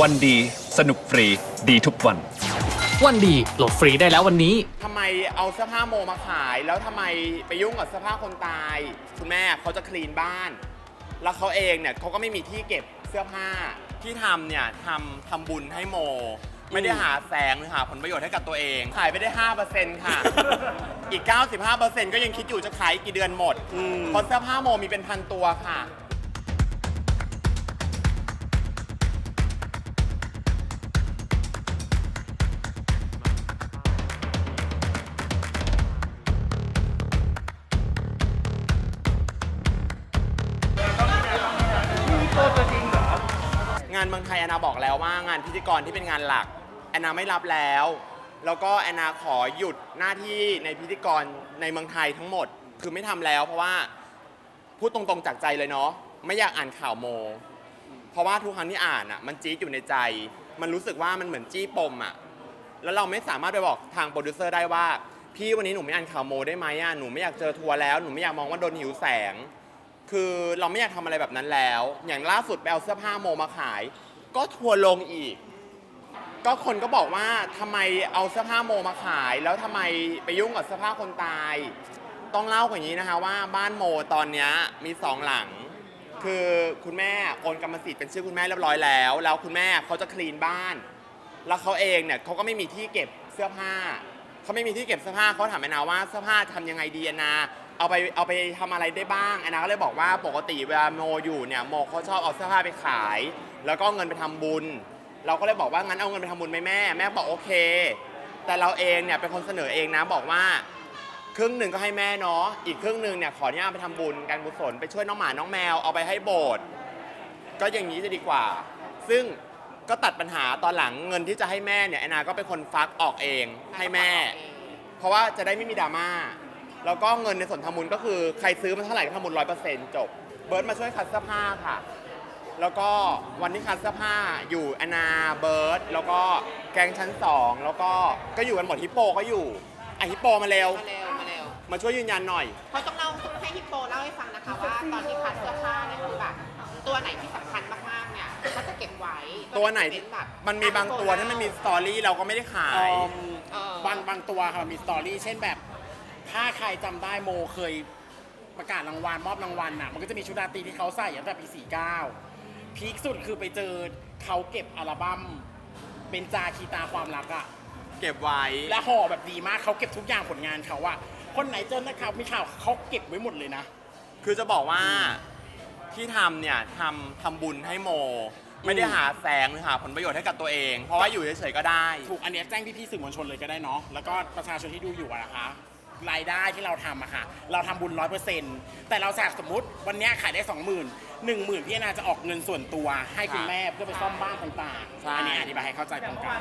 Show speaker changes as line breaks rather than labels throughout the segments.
วันดีสนุกฟรีดีทุกวัน
วันดีโหลดฟรีได้แล้ววันนี้
ทำไมเอาเสื้อผ้าโมมาขาย แล้วทำไมไปยุ่งกับเสื้อผ้าคนตาย คุณแม่เขาจะคลีนบ้าน แล้วเขาเองเนี่ยเขาก็ไม่มีที่เก็บเสื้อผ้าที่ทำเนี่ยทำทำบุญให้โม ไม่ได้หาแสงหรือหาผลประโยชน์ให้กับตัวเอง ขายไปได้ 5%ค่ะ อีก 95%ก็ยังคิดอยู่จะขายอีกกี่เดือนหมดเพราะเสื้อผ้าโมมีเป็นพันตัวค่ะานเมืองไทยแอนนาบอกแล้วว่างานพิธีกรที่เป็นงานหลักแอนนาไม่รับแล้ว แล้วก็แอนนาขอหยุดหน้าที่ในพิธีกรในเมืองไทยทั้งหมด คือไม่ทำแล้ว เพราะว่าพูดตรงๆจากใจเลยเนาะไม่อยากอ่านข่าวโม เพราะว่าทุกครั้งที่อ่านอะมันจี๊ดอยู่ในใจ มันรู้สึกว่ามันเหมือนจี้ปมอะแล้วเราไม่สามารถไปบอกทางโปรดิวเซอร์ได้ว่า พี่วันนี้หนูไม่อ่านข่าวโมได้ไหมอะหนูไม่อยากเจอทัวร์แล้วหนูไม่อยากมองว่าโดนหิวแสง คือเราไม่อยากทำอะไรแบบนั้นแล้ว อย่างล่าสุดไปเอาเสื้อผ้าโมมาขาย ก็ทัวร์ลงอีก ก็คนก็บอกว่าทำไมเอาเสื้อผ้าโมมาขาย แล้วทำไมไปยุ่งกับเสื้อผ้าคนตาย ต้องเล่าอย่างนี้นะคะว่าบ้านโมตอนเนี้ยมีสองหลัง คือคุณแม่โอนกรรมสิทธิ์เป็นชื่อคุณแม่เรียบร้อยแล้ว แล้วคุณแม่เขาจะคลีนบ้าน แล้วเขาเองเนี่ยเขาก็ไม่มีที่เก็บเสื้อผ้า เขาไม่มีที่เก็บเสื้อผ้าเขาถามแอนนาว่าเสื้อผ้าทำยังไงดีแอนนา เอาไปเอาไปทำอะไรได้บ้างแอนนาก็เลยบอกว่าปกติเวลาโมอยู่เนี่ยโมเขาชอบเอาเสื้อผ้าไปขาย แล้วก็เอาเงินไปทำบุญ เราก็เลยบอกว่างั้นเอาเงินไปทำบุญไหมแม่แม่บอกโอเค แต่เราเองเนี่ยเป็นคนเสนอเองนะบอกว่า ครึ่งหนึ่งก็ให้แม่เนาะอีกครึ่งหนึ่งเนี่ยขออนุญาตไปทำบุญการกุศลไปช่วยน้องหมาน้องแมวเอาไปให้โบสถ์ก็อย่างนี้จะดีกว่า ซึ่งก็ตัดปัญหาตอนหลังเงินที่จะให้แม่เนี่ยแอนนาก็เป็นคนฟักออกเองให้แม่ เพราะว่าจะได้ไม่มีดราม่า แล้วก็เงินในส่วนทำบุญก็คือใครซื้อมาเท่าไหร่ก็ทำบุญร้อยเปอร์เซ็นต์จบ เบิร์ดมาช่วยคัดเสื้อผ้าค่ะ แล้วก็วันที่คัดเสื้อผ้าอยู่แอนนาเบิร์ดแล้วก็แกงชั้นสองแล้วก็ก็อยู่กันหมดฮิปโปก็อยู่อะฮิปโปมาเร็ว
มาเร็วมาเร็ว
มาช่วยยืนยันหน่อย
เขาต้องเล่าต้องให้ฮิปโปเล่าให้ฟังนะคะว่าตอนที่คัดเสื้อผ้าเนี่ยคือแบบตัวไหนที่สำคัญมากๆเนี่ยเขาจะเก็บไว้
ตัวไหนที่
เป็นแบบ
มันมีบางตัวที่มันมีสตอรี่เราก็ไม่ได้ขาย
เออ
บางบางตัวค่ะมันมีสตอรี่เช่นแบบ ถ้าใครจำได้โมเคยประกาศรางวัลมอบรางวัลน่ะ มันก็จะมีชุดราตรีที่เขาใส่ตั้งแต่ปี 49 พีคสุดคือไปเจอเขาเก็บอัลบั้มเป็นจาคีตาความรักอะ
เก็บไว้
และห่อแบบดีมากเขาเก็บทุกอย่างผลงานเขาอะคนไหนเจอนักข่าวมีข่าวเขาเก็บไว้หมดเลยนะ
คือจะบอกว่าที่ทำเนี่ยทำทำบุญให้โม ไม่ได้หาแสงหรือหาผลประโยชน์ให้กับตัวเอง เพราะว่าอยู่เฉยๆก็ได้
ถูกอันเนี้ยแจ้งพี่ๆสื่อมวลชนเลยก็ได้เนาะแล้วก็ประชาชนที่ดูอยู่อะนะคะ รายได้ที่เราทำอะค่ะ เราทำบุญร้อยเปอร์เซ็นต์แต่เราจากสมมติวันเนี้ยขายได้สองหมื่นหนึ่งหมื่นพี่นาจะออกเงินส่วนตัว ให้คุณ
ค่ะ
แม่เพื่อไปซ่อมบ้านต่าง
ใช่
ๆอันนี้อธิบายให้เข้าใจตรงกัน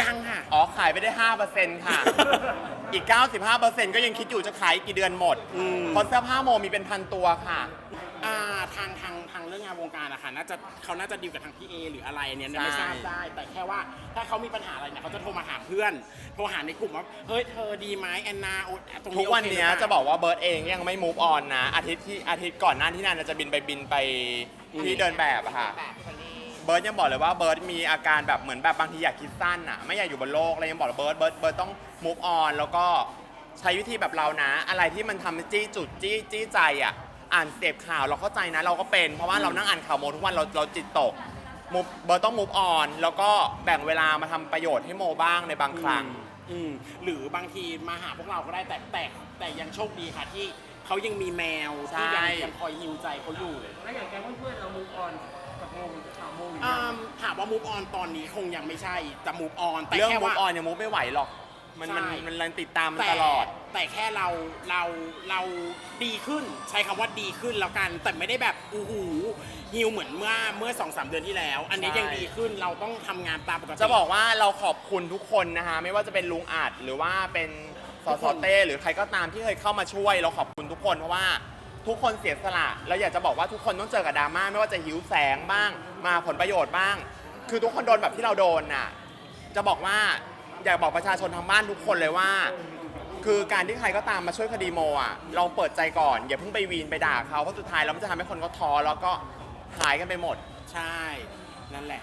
ยังค่ะ
อ๋อ ขายไปได้ 5%ค่ะ อีก 95%ก็ยังคิดอยู่จะขายอีกกี่เดือนหมด
อืม
เพราะเสื้อผ้าโมมีเป็นพันตัวค่ะ
อ่า ทางทางทางเรื่องงานวงการอะค่ะน่าจะเขาน่าจะดีลกับทางพี่เอหรืออะไรเนี่ย
ใช่
ไม่ทราบได้ แต่แค่ว่าถ้าเขามีปัญหาอะไรเนี่ยเขาจะโทรมาหาเพื่อน โทรหาในกลุ่มว่าเฮ้ยเธอดีไหมแอนนาโอ๊ยตรง
ทุ
นี้
กวัน
โคหรื
เนี้ย
เปล่า
จะบอกว่าเบิร์ดเองยังไม่ move on นะ อาทิตย์ที่อาทิตย์ก่อนหน้าที่นันจะบินไปบินไปที่เดินแบบอะค่ะ
แบบคนนี้
เบิร์ดยังบอกเลยว่าเบิร์ดมีอาการแบบเหมือนแบบบางทีอยากคิดสั้นอะไม่อยากอยู่บนโลกอะไรยังบอกเลยเบิร์ดเบิร์ดเบิร์ดต้อง move on แล้วก็ใช้วิธีแบบเรานะ อะไรที่มันทำให้จี้จุดจี้จี้ใจอะ อ่านเสพข่าวเราเข้าใจนะ เราก็เป็น เพราะว่าเรานั่งอ่านข่าวโมทุกวันเราเราจิตตก move เบิร์ดต้อง move on แล้วก็แบ่งเวลามาทำประโยชน์ให้โมบ้างในบางครั้ง
อืมหรือบางทีมาหาพวกเราก็ได้แต่แต่แต่ยังโชคดีค่ะที่เขายังมีแมวที่ยัง
ใช่
ยังคอยฮิวใจเขาอยู่
แล้วอย่างแก๊งเพื่อนๆเรามูฟออนกับโมข่าวโมอยู่
อ่าถามว่ามูฟออนตอนนี้คงยังไม่ใช่จะมูฟออนแต่
เรื่อง
แค่
move
ว่า
on ยัง move ไม่ไหวหรอก มันมัน
ใช่
มันมันติดตามมัน
แต่
ตลอด
แต่แค่เราเราเราดีขึ้น ใช้คำว่าดีขึ้นแล้วกัน แต่ไม่ได้แบบอู้หูฮิวเหมือนเมื่อเมื่อสองสามเดือนที่แล้ว อันนี้
ใช่
ยังดีขึ้นเราต้องทำงานตามปกติ
จะบอกว่าเราขอบคุณทุกคนนะฮะไม่ว่าจะเป็นลุงอาจหรือว่าเป็นส
ทุก
ส
คน
เต้หรือใครก็ตามที่เคยเข้ามาช่วย เราขอบคุณทุกคนเพราะว่าทุกคนเสียสละเราอยากจะบอกว่าทุกคนต้องเจอกับดราม่าไม่ว่าจะหิวแสงบ้าง มาผลประโยชน์บ้าง คือทุกคนโดนแบบที่เราโดนน่ะ จะบอกว่า อยากบอกประชาชนทางบ้านทุกคนเลยว่า คือการที่ใครก็ตามมาช่วยคดีโมอะลองเปิดใจก่อน อย่าเพิ่งไปวีนไปด่าเขาเพราะสุดท้ายแล้วมันจะทำให้คนเขาท้อแล้วก็หายกันไปหมด
ใช่ นั่นแหละ